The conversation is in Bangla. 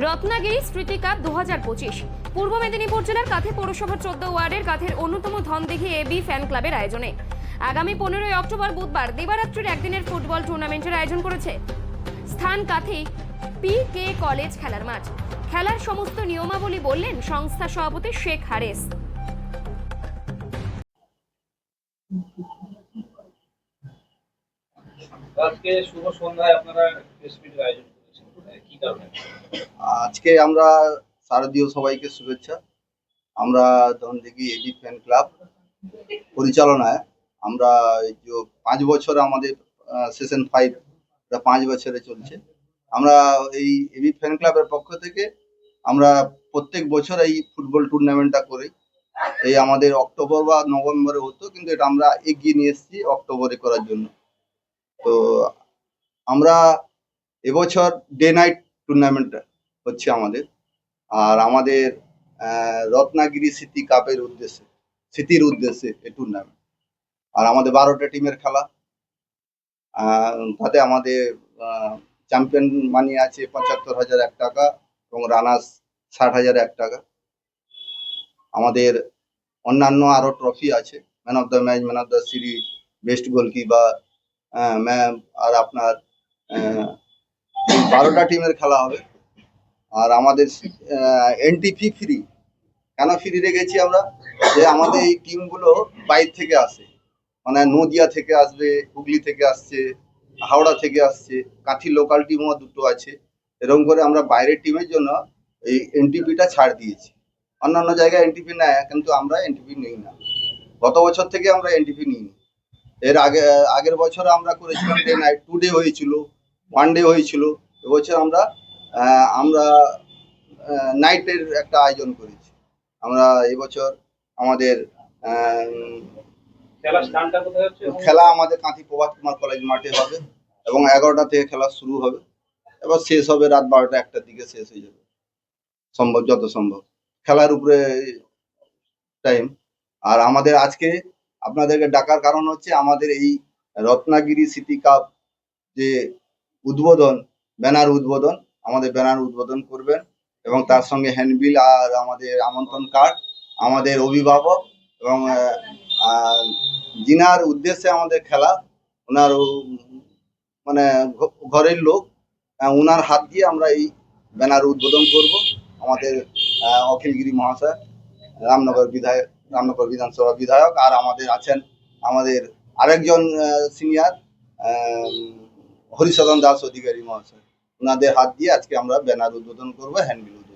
রত্নাগিরি স্মৃতি কাপ দু হাজার পঁচিশ। পূর্ব মেদিনীপুর জেলার কাথে পৌরসভার চোদ্দ ওয়ার্ডের কাথের অন্যতম ধনদিঘি এবি ফ্যান ক্লাবের আয়োজনে। আগামী পনেরোই অক্টোবর বুধবার দিবারাত্রির একদিনের ফুটবল টুর্নামেন্টের আয়োজন করেছে স্থান কাথে পি কে কলেজ খেলার মাঠ। খেলার সমস্ত নিয়মাবলী বললেন সংস্থা সভাপতি শেখ হারেস। আজকে শুভ সন্ধ্যায় আপনারা প্রেস মিটের আজকে আমরা শারদীয় সবাইকে শুভেচ্ছা। আমরা ধনদিঘি এবি ফ্যান ক্লাব পরিচালনায় আমরা যে পাঁচ বছর আমাদের সেশন ফাইভ পাঁচ বছরে চলছে। আমরা এই এবি ফ্যান ক্লাবের পক্ষ থেকে আমরা প্রত্যেক বছর এই ফুটবল টুর্নামেন্টটা করি। এই আমাদের অক্টোবর বা নভেম্বরে হতো, কিন্তু এটা আমরা এগিয়ে নিয়ে এসেছি অক্টোবরে করার জন্য। তো আমরা এবছর ডে নাইট টুর্নামেন্ট হচ্ছে আমাদের। আর আমাদের রত্নাগিরি স্মৃতি কাপের উদ্দেশ্যে স্মৃতির উদ্দেশ্যে এই টুর্নামেন্ট আর আমাদের বারোটা টিমের খেলা। তাতে আমাদের চ্যাম্পিয়ন মানি আছে পঁচাত্তর হাজার এক টাকা এবং রানার্স ষাট হাজার এক টাকা। আমাদের অন্যান্য আরও ট্রফি আছে man of the match man of the series best goalkeeper আর আপনার বারোটা টিমের খেলা হবে। আর আমাদের এনটিপি ফ্রি কেন ফ্রি রেখেছি আমরা? যে আমাদের এই টিমগুলো বাইর থেকে আসে। মানে নদিয়া থেকে আসবে, হুগলি থেকে আসছে, হাওড়া থেকে আসছে কাঠি লোকাল টিমও দুটো আছে। এরকম করে আমরা বাইরের টিমের জন্য এই এনটিপিটা ছাড় দিয়েছি। অন্যান্য জায়গায় এনটিপি নেয়, কিন্তু আমরা এনটিপি নিই না। গত বছর থেকে আমরা এনটিপি নিই এর আগে, আগের বছর আমরা করেছিলাম ডে নাইট টু ডে হয়েছিল ওয়ান ডে হয়েছিল। এবছর আমরা আহ, আমরা নাইটের একটা আয়োজন করেছি। আমরা এবছর আমাদের খেলা আমাদের কাঁথি প্রভাত কুমার কলেজ মাঠে হবে এবং এগারোটা থেকে খেলা শুরু হবে। এবার শেষ হবে রাত বারোটা একটার দিকে শেষ হয়ে যাবে। সম্ভব যত সম্ভব। খেলার উপরে টাইম আর আমাদের আজকে আপনাদেরকে ডাকার কারণ হচ্ছে আমাদের এই রত্নাগিরি সিটি কাপ যে উদ্বোধন ব্যানার উদ্বোধন, আমাদের ব্যানার উদ্বোধন করবেন এবং তার সঙ্গে হ্যান্ডবিল আর আমাদের আমন্ত্রণ কার্ড আমাদের অভিভাবক এবং যিনার উদ্দেশ্যে আমাদের খেলা ওনার মানে ঘরের লোক ওনার হাত দিয়ে আমরা এই ব্যানার উদ্বোধন করব। আমাদের অখিলগিরি মহাশয়, রামনগর বিধায়ক, রামনগর বিধানসভা বিধায়ক, আর আমাদের আছেন আমাদের আরেকজন সিনিয়র হরিসদন দাস অধিকারী মহাশয়। ওনাদের হাত দিয়ে আজকে আমরা ব্যানার উদ্বোধন করব হ্যান্ডবিল উদ্বোধন